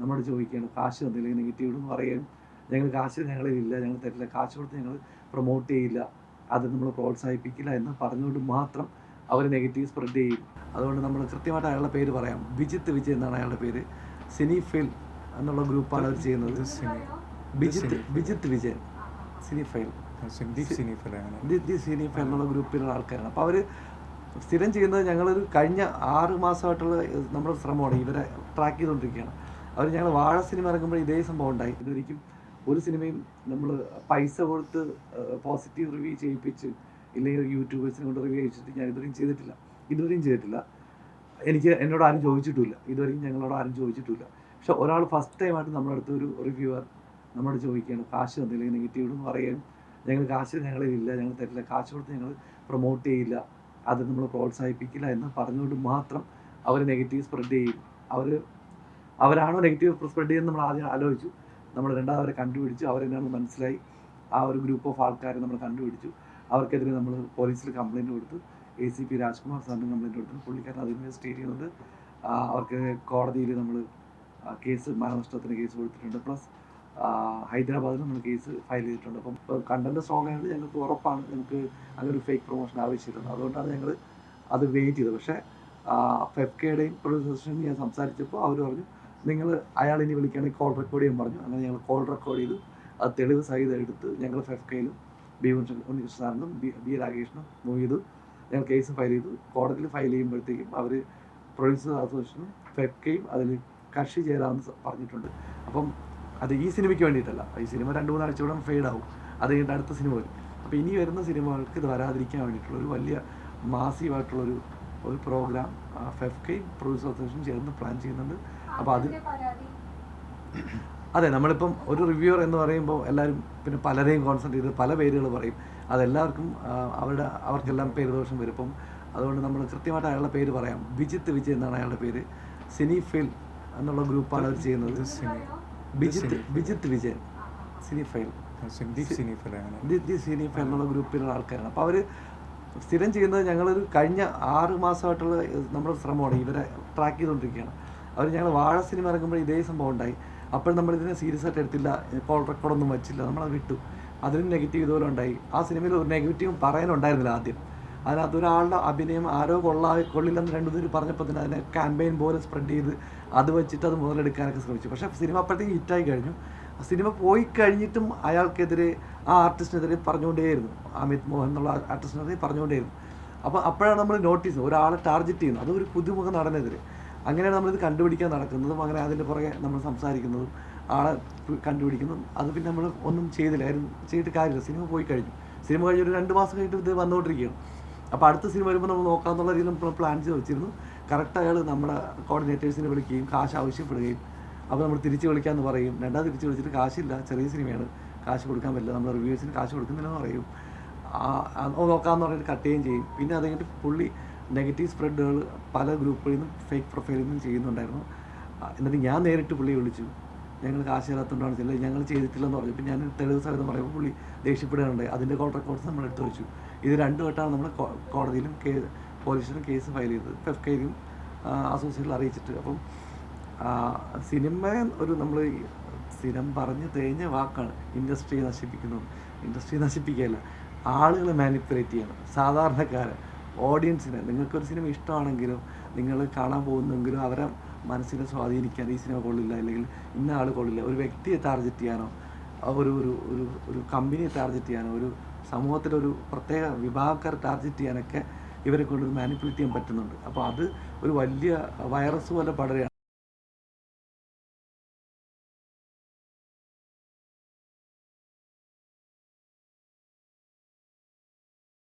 നമ്മോട് ചോദിക്കുകയാണ് കാശ് തന്നില്ലെങ്കിൽ നെഗറ്റീവ് എന്ന് പറയും. ഞങ്ങൾ കാശ് ഞങ്ങളിൽ ഇല്ല ഞങ്ങൾ തരില്ല. കാശ് കൊടുത്ത് ഞങ്ങൾ പ്രൊമോട്ട് ചെയ്യില്ല. അത് നമ്മൾ പ്രോത്സാഹിപ്പിക്കില്ല എന്ന് പറഞ്ഞുകൊണ്ട് മാത്രം അവർ നെഗറ്റീവ് സ്പ്രെഡ് ചെയ്യും. അതുകൊണ്ട് നമ്മൾ കൃത്യമായിട്ട് അയാളുടെ പേര് പറയാം. വിജിത്ത് വിജയ് എന്നാണ് അയാളുടെ പേര്. സിനി ഫെയിൽ എന്നുള്ള ഗ്രൂപ്പാണ് അവർ ചെയ്യുന്നത്. Cine. Bijith Bijith Vijayan. Cine Fail Cine Fail എന്നുള്ള ഗ്രൂപ്പിലുള്ള ആൾക്കാരാണ്. അപ്പോൾ അവർ സ്ഥിരം ചെയ്യുന്നത് ഞങ്ങളൊരു കഴിഞ്ഞ ആറ് മാസമായിട്ടുള്ള നമ്മുടെ ശ്രമമാണ്. ഇവരെ ട്രാക്ക് ചെയ്തുകൊണ്ടിരിക്കുകയാണ്. അവർ ഞങ്ങൾ വാഴ സിനിമ ഇറങ്ങുമ്പോൾ ഇതേ സംഭവം ഉണ്ടായി. ഇതൊരിക്കും ഒരു സിനിമയും നമ്മൾ പൈസ കൊടുത്ത് പോസിറ്റീവ് റിവ്യൂ ചെയ്യിപ്പിച്ച് ഇല്ലെങ്കിൽ യൂട്യൂബേഴ്സിനെ കൊണ്ട് റിവ്യൂ ചെയ്യിച്ചിട്ട് ഞാൻ ഇതുവരെയും ചെയ്തിട്ടില്ല. ഇതുവരെയും ചെയ്തിട്ടില്ല. എനിക്ക് എന്നോട് ആരും ചോദിച്ചിട്ടില്ല ഇതുവരെയും ഞങ്ങളോട് ആരും ചോദിച്ചിട്ടില്ല പക്ഷെ ഒരാൾ ഫസ്റ്റ് ടൈമായിട്ട് നമ്മുടെ അടുത്ത് ഒരു റിവ്യൂവർ നമ്മളോട് ചോദിക്കുകയാണ് കാശ് തന്നില്ലെങ്കിൽ നെഗറ്റീവ് എന്ന് പറയുകയും ഞങ്ങൾ കാശ് ഞങ്ങളിൽ ഇല്ല ഞങ്ങൾ തരില്ല. കാശ് കൊടുത്ത് ഞങ്ങൾ പ്രൊമോട്ട് ചെയ്യില്ല. അത് നമ്മൾ പ്രോത്സാഹിപ്പിക്കില്ല എന്ന് പറഞ്ഞുകൊണ്ട് മാത്രം അവർ നെഗറ്റീവ് സ്പ്രെഡ് ചെയ്യും. അവർ അവരാണോ നെഗറ്റീവ് സ്പ്രെഡ് എന്ന് നമ്മൾ ആദ്യം ആലോചിച്ചു. നമ്മൾ രണ്ടാമത് അവരെ കണ്ടുപിടിച്ചു. അവരെന്നാണ് മനസ്സിലായി. ആ ഒരു ഗ്രൂപ്പ് ഓഫ് ആൾക്കാരെ നമ്മൾ കണ്ടുപിടിച്ചു. അവർക്കെതിരെ നമ്മൾ പോലീസിൽ കംപ്ലയിന്റ് കൊടുത്തു. എ സി പി രാജ്കുമാർ സാറിന് കംപ്ലയിന്റ് കൊടുത്തു. പുള്ളിക്കാരൻ അത് ഇൻവെസ്റ്റിഗേറ്റ് ചെയ്യുന്നുണ്ട്. അവർക്ക് കോടതിയിൽ നമ്മൾ കേസ് മാനനഷ്ടത്തിന് കേസ് കൊടുത്തിട്ടുണ്ട്. പ്ലസ് ഹൈദരാബാദിൽ നമ്മൾ കേസ് ഫയൽ ചെയ്തിട്ടുണ്ട്. അപ്പം കണ്ടന്റ് സ്ട്രോങ് ആയത് ഞങ്ങൾക്ക് ഉറപ്പാണ് ഞങ്ങൾക്ക് അങ്ങനെ ഒരു ഫേക്ക് പ്രൊമോഷൻ ആവശ്യമില്ലെന്ന്. അതുകൊണ്ടാണ് ഞങ്ങൾ അത് വെയിറ്റ് ചെയ്തത്. പക്ഷേ ഫെഫ്കയുടെയും പ്രൊഡ്യൂസേഷനും ഞാൻ സംസാരിച്ചപ്പോൾ അവർ പറഞ്ഞു നിങ്ങൾ അയാൾ ഇനി വിളിക്കുകയാണെങ്കിൽ കോൾ റെക്കോർഡ് ചെയ്യാൻ പറഞ്ഞു. അങ്ങനെ ഞങ്ങൾ കോൾ റെക്കോർഡ് ചെയ്ത്. അത് തെളിവ് സഹിതം എടുത്ത് ഞങ്ങൾ ഫെഫ്കയിലും ബി ഉണ്ണികൃഷ്ണ സാറിനും ബി ബി രാകേഷിനും ചെയ്തു. ഞങ്ങൾ കേസ് ഫയൽ ചെയ്തു. കോടതിയിൽ ഫയൽ ചെയ്യുമ്പോഴത്തേക്കും അവർ പ്രൊഡ്യൂസർ അസോസിയേഷനും ഫെഫ്കയും അതിൽ കക്ഷി ചേരാമെന്ന് പറഞ്ഞിട്ടുണ്ട്. അപ്പം അത് ഈ സിനിമയ്ക്ക് വേണ്ടിയിട്ടല്ല. ഈ സിനിമ രണ്ട് മൂന്നാഴ്ച കൂടെ ഫെയ്ഡ് ആവും. അത് കഴിഞ്ഞിട്ട് അടുത്ത സിനിമ വരും. അപ്പോൾ ഇനി വരുന്ന സിനിമകൾക്ക് ഇത് വരാതിരിക്കാൻ വേണ്ടിയിട്ടുള്ള ഒരു വലിയ മാസീവായിട്ടുള്ളൊരു ഒരു പ്രോഗ്രാം ഫെഫ്കയും പ്രൊഡ്യൂസർ അസോസിയേഷൻ ചേർന്ന് പ്ലാൻ ചെയ്യുന്നുണ്ട്. അപ്പോൾ അത് അതെ നമ്മളിപ്പം ഒരു റിവ്യൂവർ എന്ന് പറയുമ്പോൾ എല്ലാവരും പിന്നെ പലരെയും കോൺസെൻട്രേറ്റ് ചെയ്ത് പല പേരുകൾ പറയും. അതെല്ലാവർക്കും അവരുടെ അവർക്കെല്ലാം പേര് ദോഷം വരും. ഇപ്പം അതുകൊണ്ട് നമ്മൾ കൃത്യമായിട്ട് അയാളുടെ പേര് പറയാം. വിജിത്ത് വിജയ് എന്നാണ് അയാളുടെ പേര്. സിനി ഫെയിൽ എന്നുള്ള ഗ്രൂപ്പാണ് അവർ ചെയ്യുന്നത്. Bijith Bijith Vijayan. Cine Fail the Cine Fail എന്നുള്ള ഗ്രൂപ്പിലുള്ള ആൾക്കാരാണ്. അപ്പോൾ അവർ സ്ഥിരം ചെയ്യുന്നത് ഞങ്ങളൊരു കഴിഞ്ഞ ആറ് മാസമായിട്ടുള്ള നമ്മുടെ ശ്രമമാണ്. ഇവരെ ട്രാക്ക് ചെയ്തുകൊണ്ടിരിക്കുകയാണ് അവർ ഞങ്ങൾ വാഴ സിനിമ ഇറങ്ങുമ്പോൾ ഇതേ സംഭവം ഉണ്ടായി. അപ്പോൾ നമ്മൾ ഇതിനെ സീരിയസ് ആയിട്ട് എടുത്തില്ല. കോൾ റെക്കോർഡൊന്നും വെച്ചില്ല. നമ്മളത് വിട്ടു. അതിനും നെഗറ്റീവ് ഇതുപോലെ ഉണ്ടായി. ആ സിനിമയിൽ ഒരു നെഗറ്റീവും പറയാനുണ്ടായിരുന്നില്ല ആദ്യം. അതിനകത്ത് ഒരാളുടെ അഭിനയം ആരോ കൊള്ളാ കൊള്ളില്ലെന്ന് രണ്ടു പേര് പറഞ്ഞപ്പോൾ തന്നെ അതിനെ ക്യാമ്പയിൻ പോലെ സ്പ്രെഡ് ചെയ്ത് അത് വെച്ചിട്ട് അത് മുതലെടുക്കാനൊക്കെ ശ്രമിച്ചു. പക്ഷേ സിനിമ അപ്പോഴത്തേക്ക് ഹിറ്റായി കഴിഞ്ഞു. സിനിമ പോയി കഴിഞ്ഞിട്ടും അയാൾക്കെതിരെ ആ ആർട്ടിസ്റ്റിനെതിരെ പറഞ്ഞുകൊണ്ടേയിരുന്നു. അമിത് മോഹൻ എന്നുള്ള ആർട്ടിസ്റ്റിനെതിരെ പറഞ്ഞുകൊണ്ടേയിരുന്നു. അപ്പോൾ അപ്പോഴാണ് നമ്മൾ നോട്ടീസ് ഒരാളെ ടാർഗറ്റ് ചെയ്യുന്നത്. അത് ഒരു പുതുമുഖ നടനെതിരെ. അങ്ങനെയാണ് നമ്മളിത് കണ്ടുപിടിക്കാൻ നടക്കുന്നതും അങ്ങനെ അതിന്റെ പുറകെ നമ്മൾ സംസാരിക്കുന്നതും ആളെ കണ്ടുപിടിക്കുന്നതും അത് പിന്നെ നമ്മൾ ഒന്നും ചെയ്തില്ല. കാര്യം ചെയ്തിട്ട് കാര്യമില്ല. സിനിമ പോയി കഴിഞ്ഞു. സിനിമ കഴിഞ്ഞ് ഒരു രണ്ട് മാസം കഴിഞ്ഞിട്ട് ഇത് വന്നുകൊണ്ടിരിക്കുകയാണ്. അപ്പോൾ അടുത്ത സിനിമ വരുമ്പോൾ നമ്മൾ നോക്കാമെന്നുള്ള രീതിയിൽ നമ്മൾ പ്ലാൻ ചെയ്ത് വെച്ചിരുന്നു. കറക്റ്റ് അയാൾ നമ്മുടെ കോർഡിനേറ്റേഴ്സിനെ വിളിക്കുകയും കാശ് ആവശ്യപ്പെടുകയും അപ്പോൾ നമ്മൾ തിരിച്ച് വിളിക്കാമെന്ന് പറയും. രണ്ടാമത് തിരിച്ച് വിളിച്ചിട്ട് കാശില്ല. ചെറിയ സിനിമയാണ്. കാശ് കൊടുക്കാൻ പറ്റില്ല. നമ്മൾ റിവ്യൂസിന് കാശ് കൊടുക്കുന്നില്ലെന്ന് പറയും. നോക്കാമെന്ന് പറഞ്ഞിട്ട് കട്ട് ചെയ്യുകയും ചെയ്യും. പിന്നെ അത് കഴിഞ്ഞിട്ട് പുള്ളി നെഗറ്റീവ് സ്പ്രെഡുകൾ പല ഗ്രൂപ്പുകളിൽ നിന്നും ഫേക്ക് പ്രൊഫൈലിൽ നിന്നും ചെയ്യുന്നുണ്ടായിരുന്നു. എന്നിട്ട് ഞാൻ നേരിട്ട് പുള്ളിയെ വിളിച്ചു. ഞങ്ങൾ കാശ് തരാത്തോണ്ടാണ് ചില ഞങ്ങൾ ചെയ്തിട്ടില്ലെന്ന് പറഞ്ഞു. ഇപ്പം ഞാൻ തെളിവ് സാധനം പറയുമ്പോൾ പുള്ളി ദേഷ്യപ്പെടുകയുണ്ടായി. അതിന്റെ കോൾ റെക്കോർഡ്സ് നമ്മൾ എടുത്തു വെച്ചു. ഇത് രണ്ടു വട്ടമാണ് നമ്മൾ കോടതിയിലും കേ പോലീസിലും കേസ് ഫയൽ ചെയ്തത്. എഫ് കെയിലും അസോസിയേഷനിൽ അറിയിച്ചിട്ട്. അപ്പം സിനിമ ഒരു നമ്മൾ സ്ഥിരം പറഞ്ഞ് തേഞ്ഞ വാക്കാണ് ഇൻഡസ്ട്രിയെ നശിപ്പിക്കുന്നു ഇൻഡസ്ട്രി നശിപ്പിക്കുകയല്ല ആളുകളെ മാനിപ്പുലേറ്റ് ചെയ്യണം. സാധാരണക്കാരെ ഓഡിയൻസിനെ നിങ്ങൾക്കൊരു സിനിമ ഇഷ്ടമാണെങ്കിലും നിങ്ങൾ കാണാൻ പോകുന്നെങ്കിലും അവരെ മനസ്സിനെ സ്വാധീനിക്കാൻ ഈ സിനിമ കൊള്ളില്ല. അല്ലെങ്കിൽ ഇന്ന ആൾ കൊള്ളില്ല. ഒരു വ്യക്തിയെ ടാർഗറ്റ് ചെയ്യാനോ ഒരു ഒരു ഒരു ഒരു കമ്പനിയെ ടാർഗറ്റ് ചെയ്യാനോ ഒരു സമൂഹത്തിലെ ഒരു പ്രത്യേക വിഭാഗക്കാരെ ടാർഗറ്റ് ചെയ്യാനൊക്കെ ഇവരെ കൊണ്ട് മാനിപ്പുലേറ്റ് ചെയ്യാൻ പറ്റുന്നുണ്ട്. അപ്പോൾ അത് ഒരു വലിയ വൈറസ് പോലെ പടരുകയാണ്.